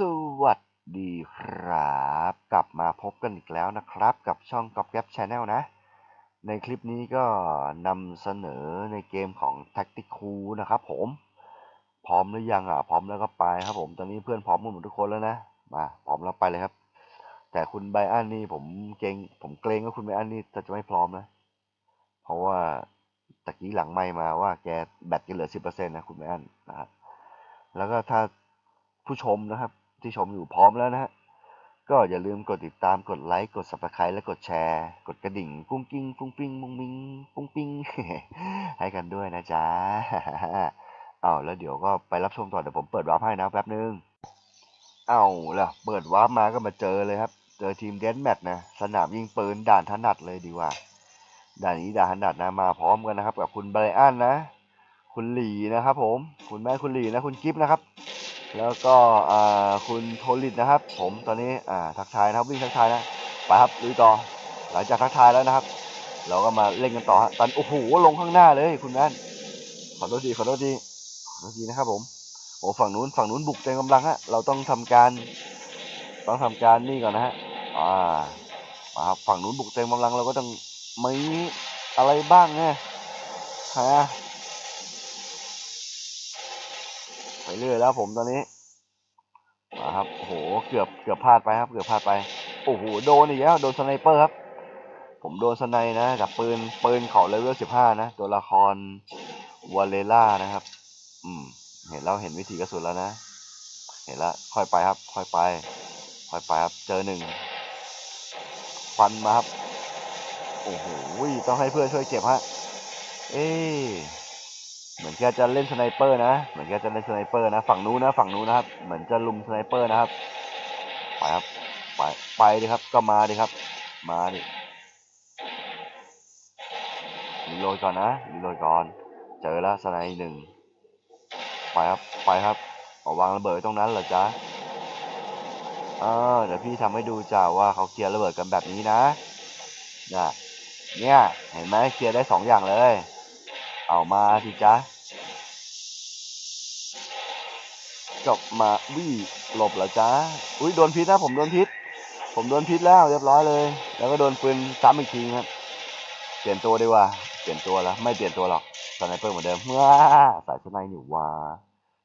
สวัสดีครับ กลับมาพบกันอีกแล้วนะครับ กับช่องกอบแก๊ปชาแนลนะ ในคลิปนี้ก็นำเสนอในเกมของ Tactical นะครับผม พร้อมหรือยังอะ พร้อมแล้วก็ไปครับผม ตอนนี้เพื่อนพร้อมหมดทุกคนแล้วนะ มา พร้อมแล้วไปเลยครับ แต่คุณไบอันนี่ผมเกรงผมเกรงว่าคุณไบอันนี่จะไม่พร้อมนะ เพราะว่าตะกี้หลังไม่มาว่าแกแบตแกเหลือสิบเปอร์เซ็นต์นะคุณไบอันนะครับแล้วก็ถ้าผู้ชมนะครับ ที่ชมอยู่พร้อมแล้วนะฮะก็อย่าลืมกดติดตามกดไลค์กด subscribe และกดแชร์ กดกระดิ่งกุ้งกิ้งปุ้งปิ้งมุงมิงปุ้งปิ้งให้กันด้วยนะจ๊ะเอาแล้วเดี๋ยวก็ไปรับชมต่อเดี๋ยวผมเปิดวาร์ปให้นะแป๊บนึงเอาล่ะเปิดวาร์ปมาก็มาเจอเลยครับ เจอทีมเดนแมทนะสนามยิงปืนด่านถนัดเลยดีกว่า ด่านนี้ด่านถนัดนะมาพร้อมกันนะครับ กับคุณไบรอันนะ คุณหลีนะครับผม คุณแม่คุณหลีนะคุณกิฟต์นะครับ แล้วก็คุณโทลิตนะครับ ผมตอนนี้ทักทายนะครับวิ่งทักทายนะไปครับลุยต่อหลังจากทักทายแล้วนะครับ เราก็มาเล่นกันต่อฮะตอนโอ้โหลงข้างหน้าเลยคุณแม่นขอโทษทีขอโทษทีขอโทษทีนะครับผมโอ้ฝั่งนู้นฝั่งนู้นบุกเต็มกำลังฮะเราต้องทำการ ต้องทำการนี่ก่อนนะฮะอ่ามาครับฝั่งนู้นบุกเต็มกำลังเราก็ต้องมีอะไรบ้างเนี่ยฮะไปเรื่อยแล้วผมตอนนี้ มาครับโอ้โหเกือบเกือบพลาดไปครับ เกือบพลาดไปโอ้โหโดนอีกแล้วโดนสไนเปอร์ครับ ผมโดนสไนนะจากปืนปืนเขาเลเวลสิบห้านะตัวละครวาเลล่านะครับ อืม เห็นแล้วเห็นวิธีกระสุนแล้วนะ เห็นแล้วค่อยไปครับ ค่อยไป ค่อยไปครับ เจอหนึ่งฟันมาครับ โอ้โหต้องให้เพื่อนช่วยเก็บฮะ เอ๊ เหมือนแกจะเล่นสไนเปอร์นะ เหมือนแกจะเล่นสไนเปอร์นะ ฝั่งนู้นนะ ฝั่งนู้นนะครับ เหมือนจะลุมสไนเปอร์นะครับ ไปครับ ไป ไปดิครับ ก็มาดิครับ มาดิรีโหลดก่อนนะรีโหลดก่อน เจอแล้วสไนหนึ่ง ไปครับ ไปครับเอาวางระเบิดไว้ตรงนั้นเหรอจ๊ะอ่าเดี๋ยวพี่ทำให้ดูจ้าว่าเขาเคลียร์ระเบิดกันแบบนี้นะนะเนี่ย เห็นไหมเคลียร์ได้สองอย่างเลย เอามาทีจ้ะจบมาวี่หลบเหรอจ๊ะอุ้ยโดนพิษนะผมโดนพิษ ผมโดนพิษแล้วเรียบร้อยเลย แล้วก็โดนปืนซ้ำอีกทีครับ เปลี่ยนตัวดีกว่า เปลี่ยนตัวแล้วไม่เปลี่ยนตัวหรอกสไนเปอร์เหมือนเดิมเมื่อสายสไนนี่ว่า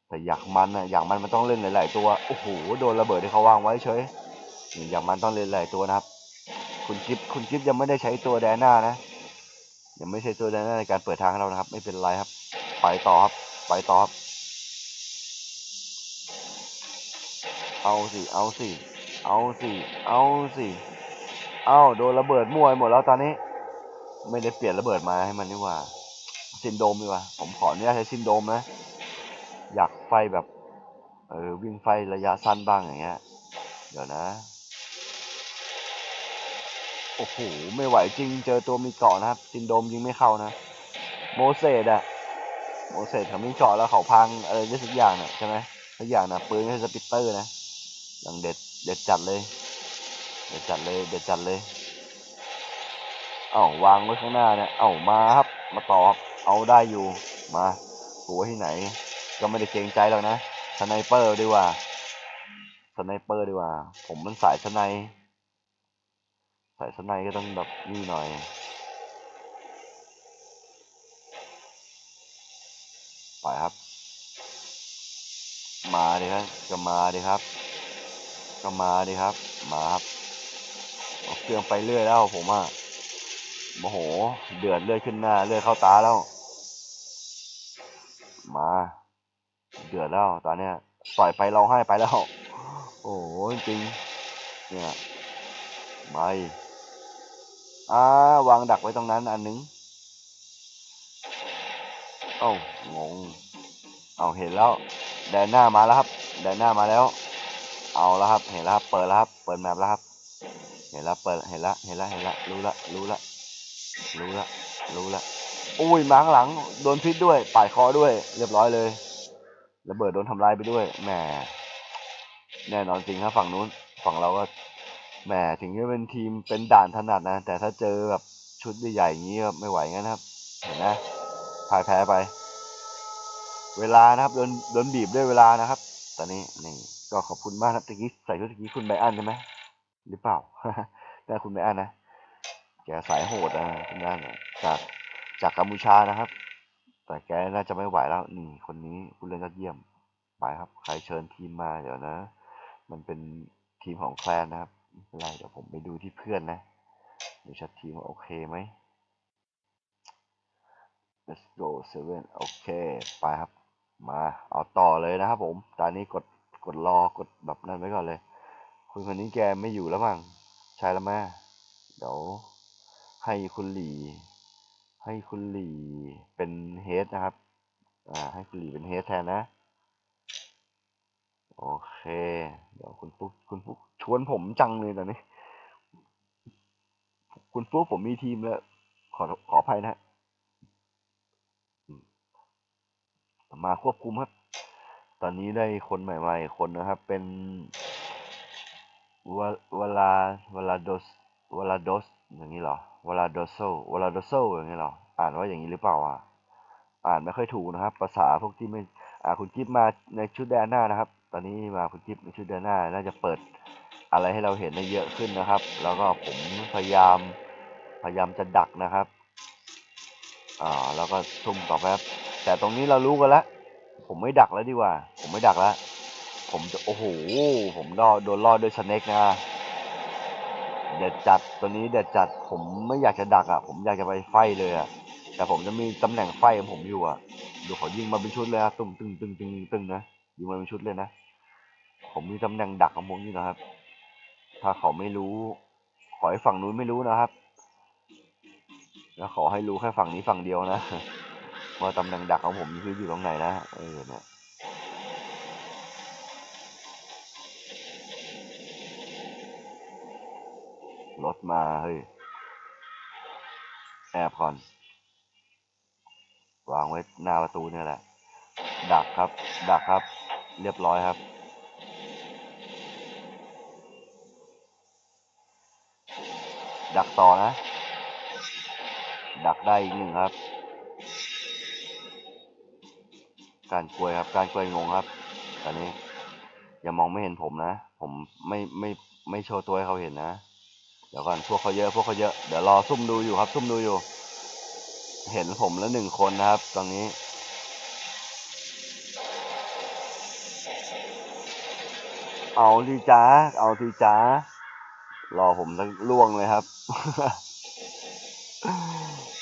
แต่อยากมันอะอยากมันมันต้องเล่นหลาย ๆ ตัว โอ้โห โดนระเบิดที่เขาวางไว้เฉย อยากมันต้องเล่นหลายตัวนะครับ คุณกิฟคุณกิฟยังไม่ได้ใช้ตัวแดน่านะ ยังไม่ใช่ตัวแดนในการเปิดทางให้เรานะครับ ไม่เป็นไรครับ ไปต่อครับ ไปต่อครับ เอาสิเอาสิเอาสิเอาสิเอาโดนระเบิดมั่วไปหมดแล้วตอนนี้ ไม่ได้เปลี่ยนระเบิดมาให้มันนี่ว่าซินโดมดีกว่าผมขออนุญาตใช้ซินโดมนะ อยากไฟแบบ เออวิ่งไฟระยะสั้นบ้างอย่างเงี้ย เดี๋ยวนะ โอ้โห ไม่ไหวจริง เจอตัวมีเกาะนะครับ ซินโดมยิงไม่เข้านะ โมเสสอะโมเสสเขามีเกาะแล้วเขาพังอะไรได้ทุกอย่างนะใช่ไหมทุกอย่างนะปืนก็สปิตเตอร์นะ อย่างเด็ด เด็ดจัดเลย เด็ดจัดเลย เด็ดจัดเลย เอ้าวางไว้ข้างหน้าเนี่ยเอ้ามาครับ มาต่อบเอาได้อยู่ มาหัวที่ไหน ก็ไม่ได้เกรงใจหรอกนะ สไนเปอร์ดีกว่า สไนเปอร์ดีกว่า ผมมันสายสไนสา ยสไนก็ต้องแบบนี่หน่อยไปครับ มาดิครับก็มาดิครับ ก็มาดิครับ มาครับเอาเครื่องไปเรื่อยแล้วผมอะโมโห เดือดเลือดขึ้นหน้าเลือดเข้าตาแล้ว มา เดือดแล้วตอนเนี้ยปล่อยไปเราให้ไปแล้ว โอ้โหจริง เนี่ยไม่ อ่าวางดักไว้ตรงนั้นอันหนึงเอ้างงเอาเห็นแล้วแดนหน้ามาแล้วครับแดนหน้ามาแล้ว เอาแล้วครับ เห็นแล้วครับ เปิดแล้วครับ เปิดแมปแล้วครับ เห็นแล้วเปิดเห็นแล้วเห็นแล้วเห็นแล้วรู้ละรู้ละรู้ละรู้ละอุ้ยมาข้างหลังโดนพิษด้วยป่าดคอด้วย เรียบร้อยเลยระเบิดโดนทำลายไปด้วยแหมแน่นอนจริงครับฝั่งนู้นฝั่งเราก็ แหมถึงจะเป็นทีมเป็นด่านถนัดนะ แต่ถ้าเจอแบบชุดใหญ่ๆอย่างนี้ก็ไม่ไหวงั้นครับ เห็นนะพ่ายแพ้ไป เวลานะครับโดนโดนบีบด้วยเวลานะครับ ตอนนี้นี่ก็ขอบคุณมากนะตะกี้ใส่ชุดตะกี้คุณไบอันใช่ไหมหรือเปล่าน่าคุณไบอันนะแกสายโหดนะคุณไบอันจากจากกัมพูชานะครับ แต่แกน่าจะไม่ไหวแล้ว นี่คนนี้ผู้เล่นยอดเยี่ยมไปครับ ใครเชิญทีมมาเดี๋ยวนะ มันเป็นทีมของแคลนนะครับ ไม่เป็นไรเดี๋ยวผมไปดูที่เพื่อนนะเดี๋ยวชัดทีมว่าโอเคไหม let's go seven โอเค ไปครับ มาเอาต่อเลยนะครับผมตอนนี้กดกดรอกดแบบนั้นไว้ก่อนเลย คุณคนนี้แกไม่อยู่แล้วมั้งใช่แล้วแม่เดี๋ยวให้คุณหลีให้คุณหลีเป็นเฮดนะครับ อ่า ให้คุณหลีเป็นเฮดแทนนะ โอเค เดี๋ยวคุณฟุกคุณฟุกชวนผมจังเลยตอนนี้ คุณฟุกผมมีทีมแล้ว ขอขออภัยนะมาควบคุมครับ ตอนนี้ได้คนใหม่ๆคนนะครับ เป็นววลาวลาโดสวลาโดสอย่างนี้เหรอวลาโดโซวลาโดโซอย่างนี้เหรอ อ่านว่าอย่างนี้หรือเปล่าอะ อ่านไม่ค่อยถูกนะครับ ภาษาพวกที่ไม่ อ่าคุณกิฟมาในชุดแดนหน้านะครับ ตอนนี้มาคุณกิฟในชุดแดนหน้าน่าจะเปิดอะไรให้เราเห็นได้เยอะขึ้นนะครับ แล้วก็ผมพยายามพยายามจะดักนะครับอ่าแล้วก็ซุ่มต่อไปครับแต่ตรงนี้เรารู้กันแล้วผมไม่ดักแล้วดีกว่า ผมไม่ดักแล้วผมจะโอ้โหผมรอโดนล่อด้วยสเน็กนะเด็ดจัดตัวนี้เด็ดจัดผมไม่อยากจะดักอะ ผมอยากจะไปไฟเลยอะแต่ผมจะมีตำแหน่งไฟของผมอยู่อะดูเขายิงมาเป็นชุดเลยครับตึงตึงตึงตึงตึงนะ ยิงมาเป็นชุดเลยนะ ผมมีตำแหน่งดักของผมอยู่นะครับ ถ้าเขาไม่รู้ ขอให้ฝั่งนู้นไม่รู้นะครับ แล้วขอให้รู้แค่ฝั่งนี้ฝั่งเดียวนะว่าตำแหน่งดักของผมคืออยู่ตรงไหนนะ เออเนี่ยรถมา เฮ้ย แอบก่อน วางไว้หน้าประตูเนี่ยแหละ ดักครับ ดักครับ เรียบร้อยครับ ดักต่อนะ ดักได้อีกหนึ่งครับ การกลวยครับ การกลวยงงครับ ตอนนี้ อย่ามองไม่เห็นผมนะ ผมไม่ไม่ไม่โชว์ตัวให้เขาเห็นนะเดี๋ยวก่อนพวกเขาเยอะพวกเขาเยอะเดี๋ยวรอซุ่มดูอยู่ครับ ซุ่มดูอยู่ เห็นผมแล้วหนึ่งคนนะครับตรงนี้ เอาทีจ้า เอาทีจ้า รอผมสักล่วงเลยครับ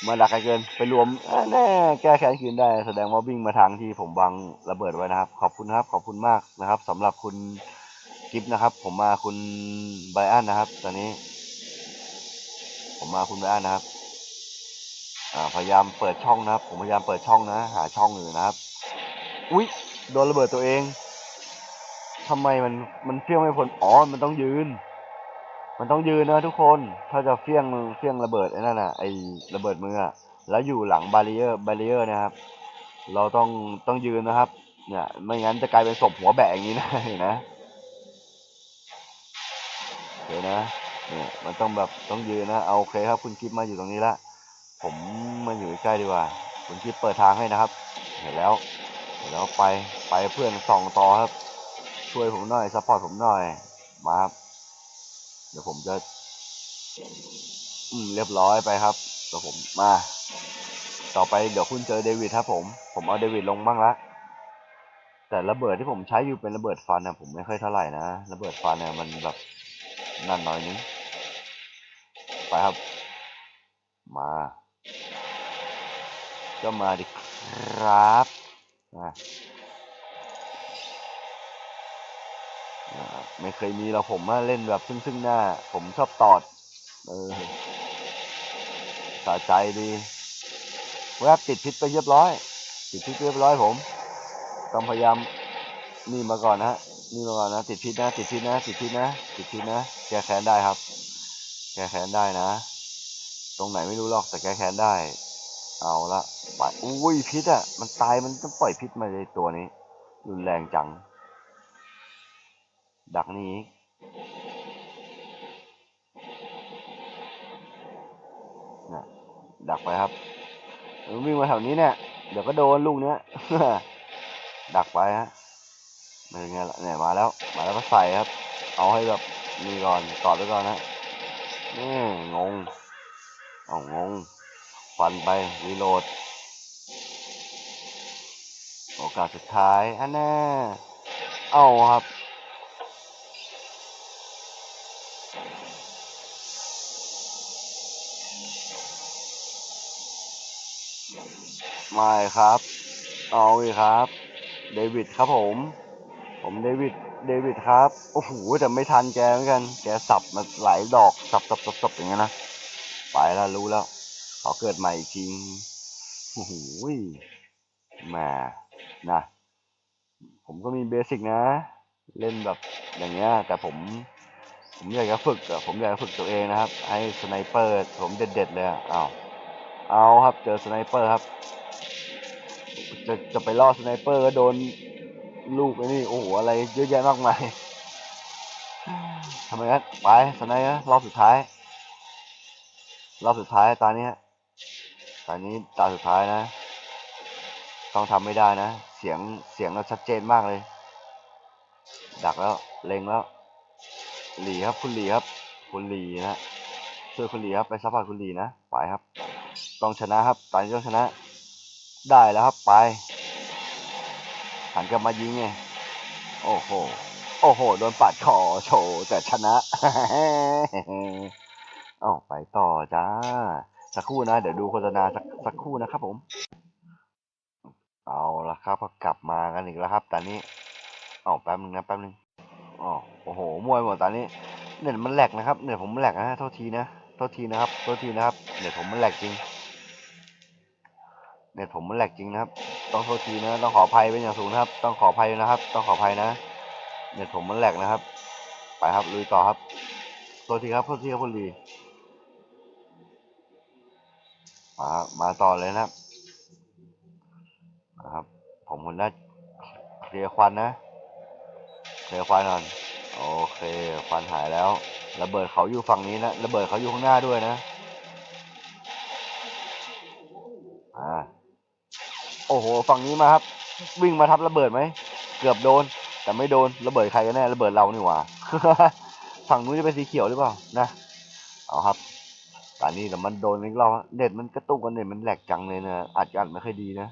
มาดักไกลเกิน ไปรวมแน่แก้แค้นคืนได้ แสดงว่าวิ่งมาทางที่ผมวางระเบิดไว้นะครับ ขอบคุณครับ ขอบคุณมากนะครับสำหรับคุณกิฟนะครับ ผมมาคุณไบอันนะครับ ตอนนี้ ผมมาคุณไบอันนะครับพยายามเปิดช่องนะครับ ผมพยายามเปิดช่องนะ หาช่องอยู่นะครับ อุ๊ย โดนระเบิดตัวเอง ทำไมมันมันเฟี้ยงไม่พ้นอ๋อ มันต้องยืน มันต้องยืนนะทุกคน ถ้าจะเฟี้ยงเฟี้ยงระเบิดไอ้นั่นน่ะไอ้ระเบิดมืออะแล้วอยู่หลังบารีเออร์บารีเออร์นะครับ เราต้องต้องยืนนะครับ เนี่ย ไม่งั้นจะกลายเป็นศพหัวแบะอย่างนี้นะเห็นนะเห็นนะเนี่ยมันต้องแบบต้องยืนนะเอาโอเคครับ คุณกิฟมาอยู่ตรงนี้ละผมมาอยู่ใกล้ดีกว่า คุณกิฟเปิดทางให้นะครับ เห็นแล้วเห็นแล้วไปไปเพื่อนส่องต่อครับ ช่วยผมหน่อยซัพพอร์ตผมหน่อย มาครับ เดี๋ยวผมจะ อืม เรียบร้อยไปครับเดี๋ยวผมมา ต่อไปเดี๋ยวคุณเจอเดวิดครับผม ผมเอาเดวิดลงบ้างละ แต่ระเบิดที่ผมใช้อยู่เป็นระเบิดฟันนะผมไม่ค่อยเท่าไหร่นะ ระเบิดฟันเนี่ยมันแบบนั่นหน่อยนึง ไปครับ มา ก็มาดิครับอะอ่า ไม่เคยมีเราผมมาเล่นแบบซึ่งซึ่งหน้า ผมชอบตอด เออสะใจดีแวบติดพิษไปเรียบร้อย ติดพิษเรียบร้อยผม ต้องพยายามนี่มาก่อนนะนี่มาก่อนนะ ติดพิษนะ ติดพิษนะ ติดพิษนะ ติดพิษนะ แก้แค้นได้ครับ แก้แค้นได้นะ ตรงไหนไม่รู้หรอกแต่แก้แค้นได้ เอาละไปอุ้ยพิษอะ มันตายมันต้องปล่อยพิษมาในตัวนี้ รุนแรงจัง ดักนี่นะดักไปครับเออวิ่งมาแถวนี้เนี่ย เดี๋ยวก็โดนลูกเนี้ย ดักไปฮะไม่เป็นไงล่ะเนี่ยมาแล้ว มาแล้วก็ใส่ครับ เอาให้แบบนี่ก่อนกอดไว้ก่อนนะนี่งง เอางงฟันไปรีโหลด โอกาสสุดท้ายอันแน่เอาครับ ไม่ครับ เอาอีกครับ เดวิดครับผม ผมเดวิด เดวิดครับ โอ้โหแต่ไม่ทันแกเหมือนกัน แกสับมาหลายดอก สับสับสับสับอย่างเงี้ยนะ ไปแล้วรู้แล้วขอเกิดใหม่อีกทีโอ้โหแหมานะ ผมก็มีเบสิกนะ เล่นแบบอย่างเงี้ย แต่ผม ผมอยากจะฝึกอะผมอยากจะฝึกตัวเองนะครับ ให้สไนเปอร์ ผมเด็ดๆเลยอะเอา เอาครับเจอสไนเปอร์ครับ จะจะไปล่อสไนเปอร์ก็โดนลูกไอ้นี่โอ้โหอะไรเยอะแยะมากมายทำไมงั้นไปสไนนะรอบสุดท้าย รอบสุดท้ายตาเนี้ยตานี้ตาสุดท้ายนะ ต้องทำไม่ได้นะ เสียงเสียงเราชัดเจนมากเลย ดักแล้วเล็งแล้วหลีครับคุณหลีครับคุณหลีนะช่วยคุณหลีครับไปซัพพอร์ตคุณหลีนะไปครับ ต้องชนะครับตอนนี้ต้องชนะ ได้แล้วครับไปหันกลับมายิงไงโอ้โหโอ้โหโดนปัดคอโชว์แต่ชนะเอ้าไปต่อจ้า สักครู่นะ เดี๋ยวดูโฆษณาสักสักครู่นะครับผม เอาละครับก็กลับมากันอีกแล้วครับตอนนี้เอาแป๊บนึงนะแป๊บนึงอ๋อโอ้โหมวยหมดตอนนี้ เน็ตมันแหลกนะครับ เน็ตผมมันแหลกนะโทษทีนะ โทษทีนะครับโทษทีนะครับเน็ตผมมันแหลกจริงเน็ตผมมันแหลกจริงนะครับ ต้องโทษทีนะต้องขออภัยเป็นอย่างสูงนะครับ ต้องขออภัยนะครับ ต้องขออภัยนะเน็ตผมมันแหลกนะครับ ไปครับลุยต่อครับโทษทีครับโทษทีครับคุณลีมาครับมาต่อเลยนะครับนะครับ ผมคนน่าเคลียร์ควันนะเคลียร์ควันก่อนโอเคควันหายแล้ว ระเบิดเขาอยู่ฝั่งนี้นะระเบิดเขาอยู่ข้างหน้าด้วยนะอ่าโอ้โหฝั่งนี้มาครับ วิ่งมาทับระเบิดไหมเกือบโดน แต่ไม่โดนระเบิดใครกันแน่ระเบิดเรานี่หว่าฝั่งนู้นจะเป็นสีเขียวหรือเปล่านะเอาครับตอนนี้แต่มันโดนอีกรอบเน็ตมันกระตุกกันเน็ตมันแหลกจังเลยนะอัดอัดไม่ค่อยดีนะ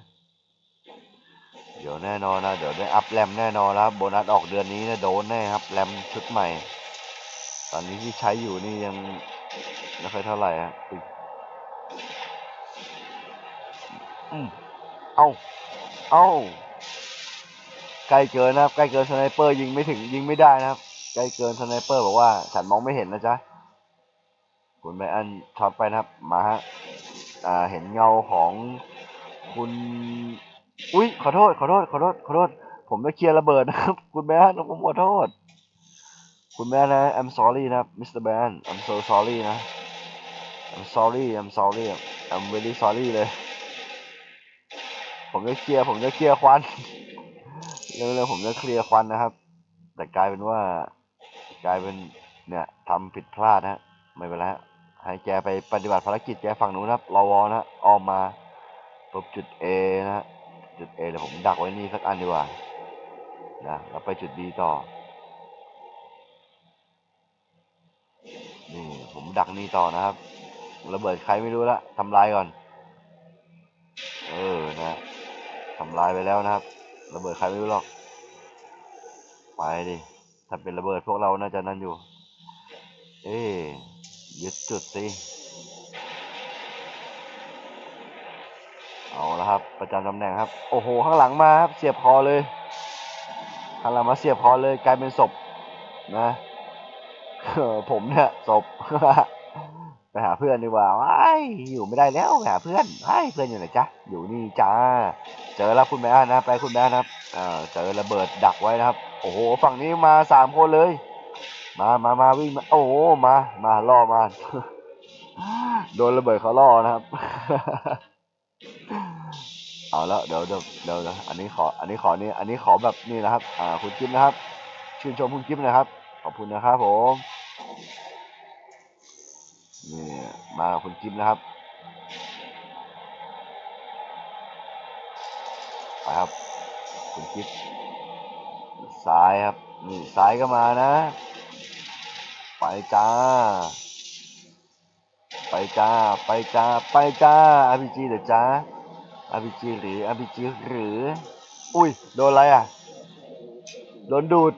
เดี๋ยวแน่นอนนะเดี๋ยวได้อัพแรมแน่นอนแล้วโบนัสออกเดือนนี้นะโดนแน่ครับแรมชุดใหม่ อนนี้ที่ใช้อยู่นี่ยังไม่ค่อยเท่าไหร่ฮะอืมเอ้าเอ้าใกล้เกินนะครับ ใกล้เกินสไนเปอร์ยิงไม่ถึงยิงไม่ได้นะครับ ใกล้เกินสไนเปอร์บอกว่าฉันมองไม่เห็นนะจ๊ะคุณไบอันช็อตไปนะครับ มาฮะอ่าเห็นเงาของคุณ อุ้ยขอโทษ ขอโทษ ขอโทษ ขอโทษ ผมจะเคลียร์ระเบิดนะครับ คุณแบนผมขอโทษ คุณแบนนะ I'm sorry นะครับ Mr. Ban I'm so sorry นะ I'm sorry I'm sorry I'm very sorry เลย ผมจะเคลียร์ผมจะเคลียร์ควันเร็วๆผมจะเคลียร์ควันนะครับ แต่กลายเป็นว่ากลายเป็นเนี่ยทำผิดพลาดนะไม่เป็นไรฮะให้แกไปปฏิบัติภารกิจแกฝั่งนู้นนะครับรอวอนะออกมาปุ๊บจุด A นะฮะจุด A เดี๋ยวผมดักไว้นี่สักอันดีกว่านะแล้วไปจุด B ต่อ นี่ผมดักนี่ต่อนะครับระเบิดใครไม่รู้ละทำลายก่อน เออนะทำลายไปแล้วนะครับ ระเบิดใครไม่รู้หรอก ไปดิ ถ้าเป็นระเบิดพวกเราน่าจะนั่นอยู่ เอ๊ยึดจุดสิ เอาละครับ ประจำตำแหน่งครับ โอ้โห ข้างหลังมาครับ เสียบคอเลย ข้างหลังมาเสียบคอเลย กลายเป็นศพนะ เออผมเนี่ยศพไปหาเพื่อนดีกว่าว้อยู่ไม่ได้แล้วไปหาเพื่อนว้เพื่อนอยู่ไหนจ๊ะอยู่นี่จ้า เจอแล้วคุณแม่นะไปคุณแม่นะครับเออเจอระเบิดดักไว้นะครับ โอ้โหฝั่งนี้มาสามคนเลย มามามาวิ่งมาโอ้โหมามาล่อมาโดนระเบิดเขาล่อนะครับ เอาแล้วเดี๋ยวเดี๋ยวเดี๋ยวเดี๋ยวอันนี้ขอ อันนี้ขอนี่อันนี้ขอแบบนี่นะครับ อ่าคุณกิ๊บนะครับ ชื่นชมคุณกิ๊บนะครับ ขอบคุณนะครับผม นี่มาคุณกิ๊นะครับ ไปครับ คุณกิ๊ซ้ายครับ นี่ซ้ายก็มานะ ไปจ้า ไปจ้า ไปจ้า ไปจ้า RPG เดี๋ยวจ้า RPG หรือ RPG หรือ อุ้ย โดนอะไรอะ โดนดูด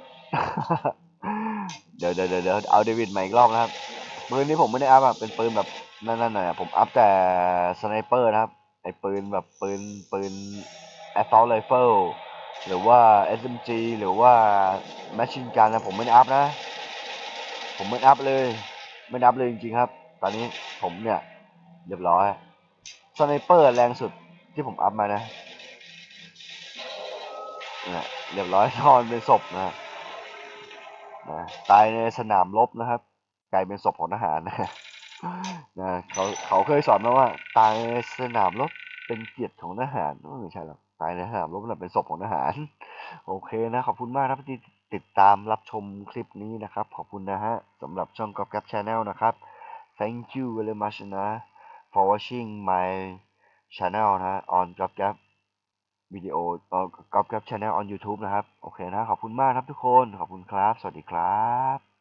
เดี๋ยวเดี๋ยวเดี๋ยวเอาเดวิดมาอีกรอบนะครับ ปืนนี้ผมไม่ได้อัพอะเป็นปืนแบบนั่นๆหน่อยผมอัพแต่สไนเปอร์นะครับไอปืนแบบปืนปืน assault rifle หรือว่า SMG หรือว่า machine gun นะผมไม่ได้อัพนะ ผมไม่ได้อัพเลย ไม่ได้อัพเลยจริงๆครับ ตอนนี้ผมเนี่ยเรียบร้อยสไนเปอร์แรงสุดที่ผมอัพมานะเนี่ยเรียบร้อยนอนเป็นศพนะนะ ตายในสนามรบนะครับ กลายเป็นศพของทหารนะนะเขาเขาเคยสอนมาว่า ตายสนามรบเป็นเกียรติของทหารไม่ใช่หรอกตายในสนามรบเป็นศพของทหาร โอเคนะ ขอบคุณมากครับที่ติดตามรับชมคลิปนี้นะครับ ขอบคุณนะฮะสำหรับช่องกอบกับชาแนลนะครับ thank you very much นะ for watching my channel นะ on กอบกับวิดีโอกอบกับชาแนล on YouTube นะครับ โอเคนะ ขอบคุณมากครับทุกคน ขอบคุณครับ สวัสดีครับ